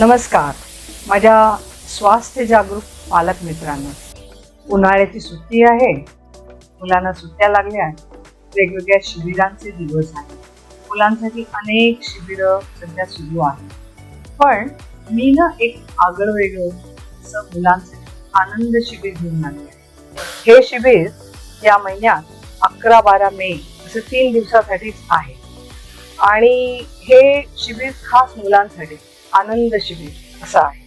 नमस्कार. माझ्या स्वास्थ्य जागरूक पालक मित्रांनो उन्हाळ्याची सुट्टी आहे. मुलांना सुट्ट्या लागल्या वेगवेगळ्या शिबिरांचे दिवस आहेत. मुलांसाठी अनेक शिबिरं सध्या सुरू आहेत. पण मी ना एक आगळ वेगळं असं मुलांसाठी आनंद शिबिर घेऊन आले आहे. हे शिबिर या महिन्यात अकरा बारा मे असं तीन दिवसासाठीच आहे. आणि हे शिबिर खास मुलांसाठी आनंद शिबिर. असा आहे.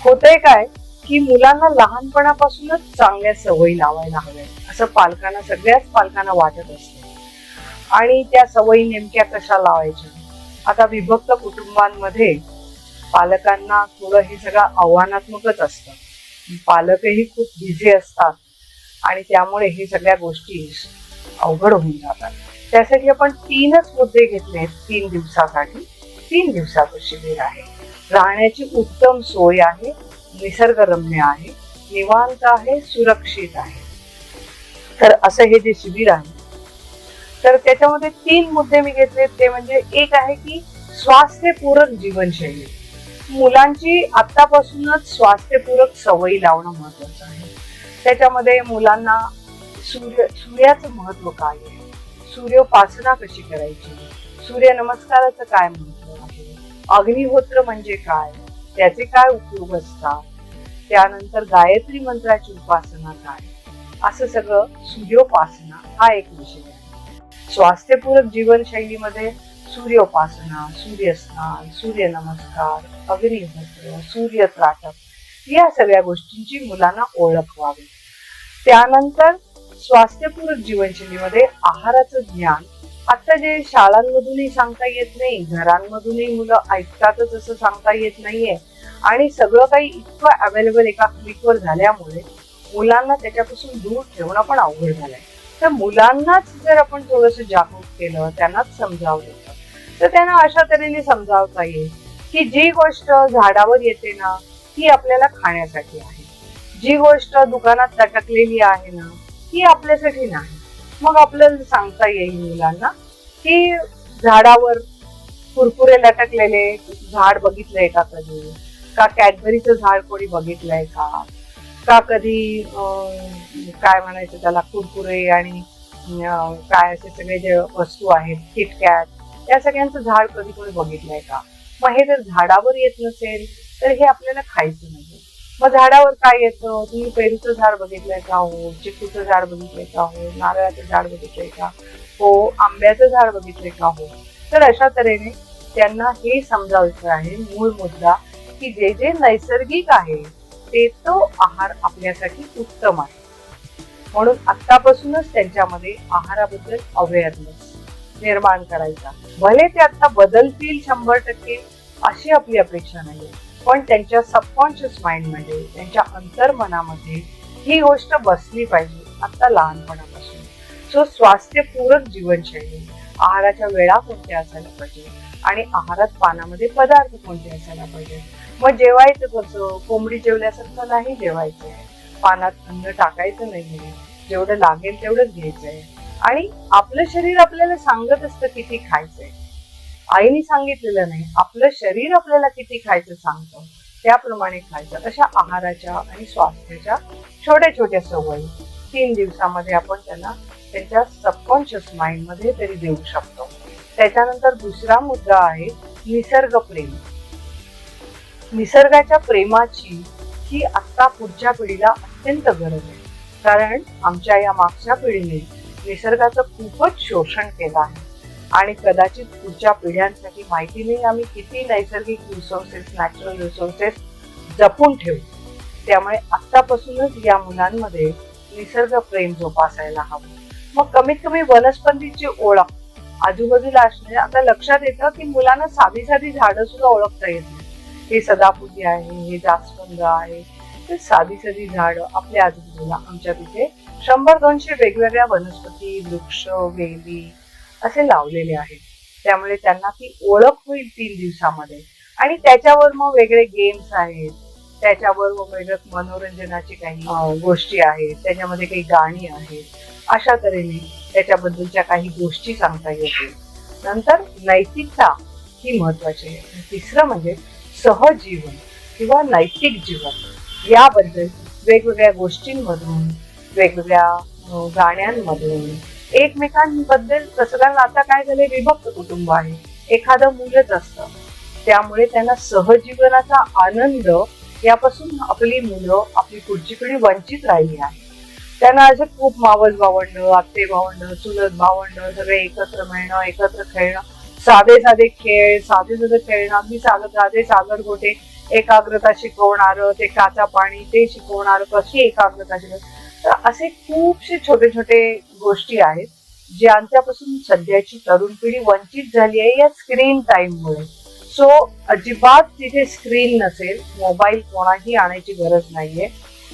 होतंय काय की मुलांना लहानपणापासूनच चांगल्या सवयी लावायला हव्या असं पालकांना सगळ्याच पालकांना वाटत असतं. आणि त्या सवयी नेमक्या कशा लावायच्या? आता विभक्त कुटुंबांमध्ये पालकांना थोडं हे सगळं आव्हानात्मकच असतं. पालकही खूप बिझी असतात आणि त्यामुळे हे सगळ्या गोष्टी अवघड होऊन जातात. त्यासाठी आपण तीनच मुद्दे घेतले आहेत तीन दिवसासाठी. तीन दिवसाचं शिबिर आहे. राहण्याची उत्तम सोय आहे निसर्गरम्य आहे निवांत आहे सुरक्षित आहे. तर असं हे जे शिबिर आहे तर त्याच्यामध्ये तीन मुद्दे मी घेतले. ते म्हणजे एक आहे की स्वास्थ्यपूरक जीवनशैली. मुलांची आतापासूनच स्वास्थ्यपूरक सवयी लावणं महत्वाचं आहे. त्याच्यामध्ये मुलांना सूर्य सूर्याचं महत्त्व काय आहे? सूर्योपासना कशी करायची? सूर्यनमस्काराचं काय महत्त्व अग्निहोत्र म्हणजे काय? त्याचे काय उपयोग असतात? त्यानंतर गायत्री मंत्राची उपासना काय? असं सगळं सूर्योपासना हा एक विषय आहे. स्वास्थ्यपूरक जीवनशैलीमध्ये सूर्योपासना सूर्यस्नान सूर्य नमस्कार अग्निहोत्र सूर्य त्राटक या सगळ्या गोष्टींची मुलांना ओळख व्हावी. त्यानंतर स्वास्थ्यपूरक जीवनशैलीमध्ये आहाराचं ज्ञान आता जे शाळांमधूनही सांगता येत नाही घरांमधूनही मुलं ऐकतातच असं सांगता येत नाहीये. आणि सगळं काही इतकं अवेलेबल एका क्लिकवर झाल्यामुळे मुलांना त्याच्यापासून दूर ठेवणं पण अवघड झालंय. तर मुलांनाच जर आपण थोडस जागरूक केलं त्यांनाच समजावलं तर त्यांना अशा तऱ्हेने समजावता येईल की जी गोष्ट झाडावर येते ना ती आपल्याला खाण्यासाठी आहे. जी गोष्ट दुकानात लटकलेली आहे ना ती आपल्यासाठी नाही. मग आपल्याला सांगता येईल मुलांना की झाडावर कुरकुरे लटकलेले झाड बघितलंय का कधी? का कॅडबरीचं झाड कोणी बघितलंय का? का कधी काय म्हणायचं त्याला कुरकुरे आणि काय असे सगळे जे वस्तू आहेत किटकॅट या सगळ्यांचं झाड कधी कोणी बघितलंय का? मग हे जर झाडावर येत नसेल तर हे आपल्याला खायचं नाही. मग झाडावर काय येतं? तुम्ही पेरूचं झाड बघितलंय का हो? चिकूचं झाड बघितलंय का हो? नारळाचं झाड बघितलंय का हो? आंब्याचं झाड बघितलंय का हो? तर अशा तऱ्हेने त्यांना हे समजावायचं आहे मूळ मुद्दा की जे जे नैसर्गिक आहे ते तो आहार आपल्यासाठी उत्तम आहे. म्हणून आतापासूनच त्यांच्यामध्ये आहाराबद्दल अवेअरनेस निर्माण करायचा. भले ते आता बदलतील शंभर टक्के अशी आपली अपेक्षा नाही पण त्यांच्या सबकॉन्शियस माइंडमध्ये त्यांच्या अंतर्मनामध्ये ही गोष्ट बसली पाहिजे आता लहानपणापासून. सो स्वास्थ्यपूरक जीवनशैली आहाराच्या वेळा कोणत्या असायला पाहिजे? आणि आहारात पानामध्ये पदार्थ कोणते असायला पाहिजे? मग जेवायचं कसं? कोंबडी जेवल्यासारखं नाही जेवायचं आहे पानात अन्न टाकायचं नाही जेवढं लागेल तेवढंच घ्यायचंय. आणि आपलं शरीर आपल्याला सांगत असतं किती खायचंय. आईने सांगितलेलं नाही आपलं शरीर आपल्याला किती खायचं सांगतं त्याप्रमाणे खायचं. अशा आहाराच्या आणि स्वास्थ्याच्या छोट्या छोट्या सवयी तीन दिवसामध्ये आपण त्यांना त्यांच्या सबकॉन्शियस माइंडमध्ये तरी देऊ शकतो. त्याच्यानंतर दुसरा मुद्दा आहे निसर्ग प्रेम. निसर्गाच्या प्रेमाची ही आता पुढच्या पिढीला अत्यंत गरज आहे. कारण आमच्या या मागच्या पिढीने निसर्गाचं खूपच शोषण केलं आहे. आणि कदाचित पुढच्या पिढ्यांसाठी माहिती नाही आम्ही किती नैसर्गिक रिसोर्सेस नॅचरल रिसोर्सेस जपून ठेवू. त्यामुळे आत्तापासूनच या मुलांमध्ये निसर्ग प्रेम जोपासायला हवं. मग कमीत कमी वनस्पतीची ओळख आजूबाजूला असणे आता लक्षात येतं की मुलांना साधी साधी झाडं सुद्धा ओळखता येत नाही. हे सदाफुली आहे हे जास्वंद आहे ते साधी साधी झाडं आपल्या आजूबाजूला आमच्या तिथे शंभर दोनशे वेगवेगळ्या वनस्पती वृक्ष वेली असे लावलेले आहेत. त्यामुळे त्यांना ती ओळख होईल तीन दिवसामध्ये. आणि त्याच्यावर मग वेगळे गेम्स आहेत. त्याच्यावर मग वेगळं मनोरंजनाची काही गोष्टी आहेत. त्याच्यामध्ये काही गाणी आहेत. अशा तऱ्हेने त्याच्याबद्दलच्या काही गोष्टी सांगता येतील. नंतर नैतिकता ही महत्वाची आहे. तिसरं म्हणजे सहजीवन किंवा नैतिक जीवन. याबद्दल वेगवेगळ्या गोष्टींमधून वेगवेगळ्या गाण्यांमधून एकमेकांबद्दल तसं आता काय झाले विभक्त कुटुंब आहे. एखादं मुलंच असतं. त्यामुळे त्यांना सहजीवनाचा आनंद यापासून आपली मुलं आपली पुढची पिढी वंचित राहिली आहे. त्यांना असे खूप मावस भावंड आत्ते भावंड चुलत भावंड सगळे एकत्र मिळणं एकत्र खेळणं साधे साधे खेळ साधे साधे खेळणं अगदी सागर साधे सागर गोटे एकाग्रता शिकवणार ते काचा पाणी ते शिकवणार कशी एकाग्रता शिकवणार. तर असे खूपसे छोटे छोटे गोष्टी आहेत ज्यांच्यापासून सध्याची तरुण पिढी वंचित झाली आहे या स्क्रीन टाईममुळे सो अजिबात तिथे स्क्रीन नसेल मोबाईल कोणाही आणायची गरज नाहीये.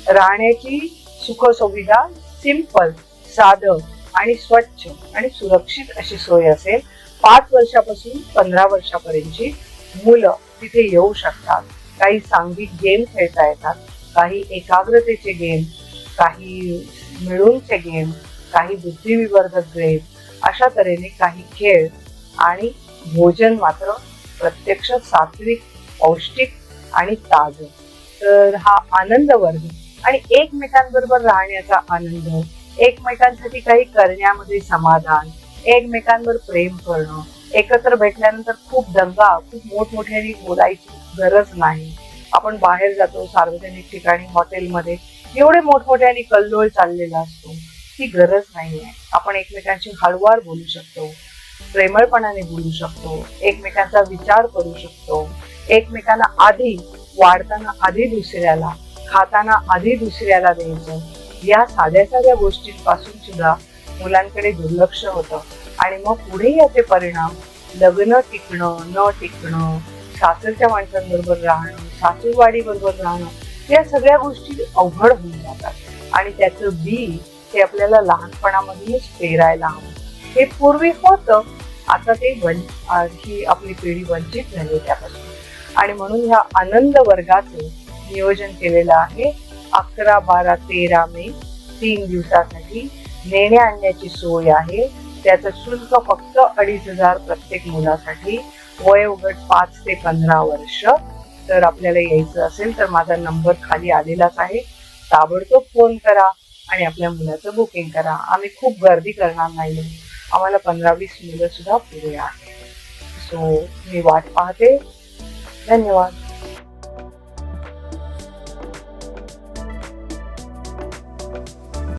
राहण्याची सुखसुविधा सिंपल साधं आणि स्वच्छ आणि सुरक्षित अशी सोय असेल. पाच वर्षापासून पंधरा वर्षापर्यंतची मुलं तिथे येऊ शकतात. काही सांघिक गेम खेळता येतात काही एकाग्रतेचे गेम काही मिळूनचे गेम काही बुद्धिविवर्धक गेम अशा तऱ्हेने काही खेळ आणि भोजन मात्र प्रत्यक्ष सात्विक पौष्टिक आणि ताज. तर हा आनंद वर्ग आणि एकमेकांबरोबर राहण्याचा आनंद एकमेकांसाठी काही करण्यामध्ये समाधान एकमेकांवर प्रेम करणं एकत्र भेटल्यानंतर खूप दंगा खूप मोठमोठ्याने बोलायची गरज नाही. आपण बाहेर जातो सार्वजनिक ठिकाणी हॉटेलमध्ये एवढे मोठमोठ्याने कल्लोळ चाललेला असतो. ती गरज नाही आहे आपण एकमेकांशी हळवार बोलू शकतो प्रेमळपणाने बोलू शकतो एकमेकांचा विचार करू शकतो. एकमेकांना आधी वाढताना आधी दुसऱ्याला खाताना आधी दुसऱ्याला द्यायचं. या साध्या साध्या गोष्टींपासून सुद्धा मुलांकडे दुर्लक्ष होतं. आणि मग पुढे याचे परिणाम लग्न टिकणं न टिकणं सासरच्या माणसांबरोबर राहणं सासूरवाडीबरोबर राहणं या सगळ्या गोष्टी अवघड होऊन जातात. आणि त्याचं बी हे आपल्याला लहानपणामधूनच पेरायला हवं. हे पूर्वी होतं. आता ते वन ही आपली पिढी वंचित झाली त्यापासून. आणि म्हणून ह्या आनंद वर्गाचं नियोजन केलेलं आहे. अकरा बारा तेरा मे तीन दिवसासाठी नेण्या आणण्याची सोय आहे. त्याचं शुल्क फक्त अडीच हजार प्रत्येक मुलासाठी. वयोगट पाच ते पंधरा वर्ष. तर आपल्याला यायचं असेल तर माझा नंबर खाली आलेलाच आहे. ताबडतोब फोन करा. आणि आपल्या मुलाचं बुकिंग करा. आम्ही खूप गर्दी करणार नाही. आम्हाला पंधरा वीस मुलं सुद्धा पुरे आहेत सो मी वाट पाहते. धन्यवाद.